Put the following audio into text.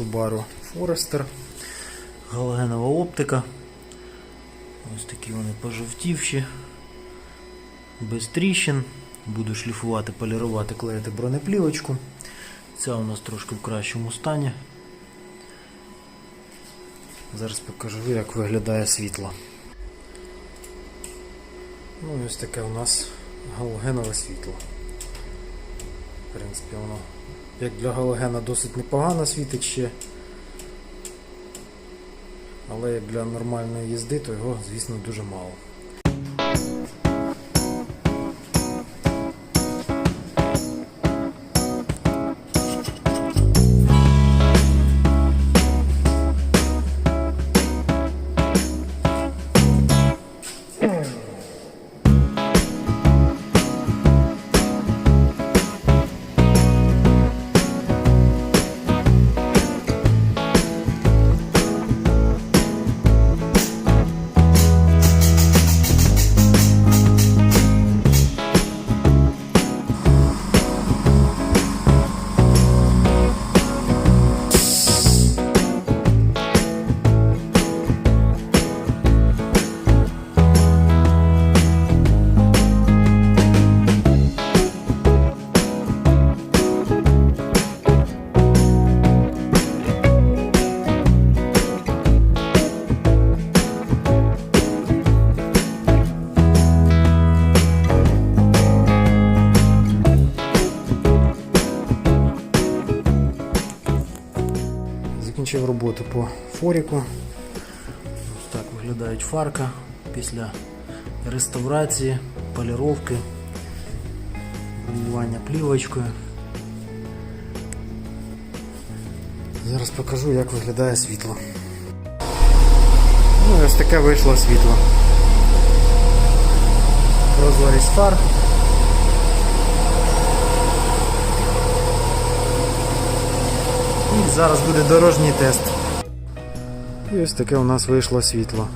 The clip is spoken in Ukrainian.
Subaru Forester. Галогенова оптика. Ось такі вони пожовтівші, без тріщин. Буду шліфувати, полірувати, клеїти бронеплівочку. Ця у нас трошки в кращому стані. Зараз покажу, як виглядає світло. Ну ось таке у нас галогенове світло. В принципі, воно як для галогена досить непогано світить ще. Але як для нормальної їзди, то його, звісно, дуже мало. Закінчив роботу по форіку. Ось так виглядають фарка після реставрації, поліровки, бронювання плівочкою. Зараз покажу, як виглядає світло. Ну ось таке вийшло світло. Прозорість фар. І зараз буде дорожній тест. І ось таке у нас вийшло світло.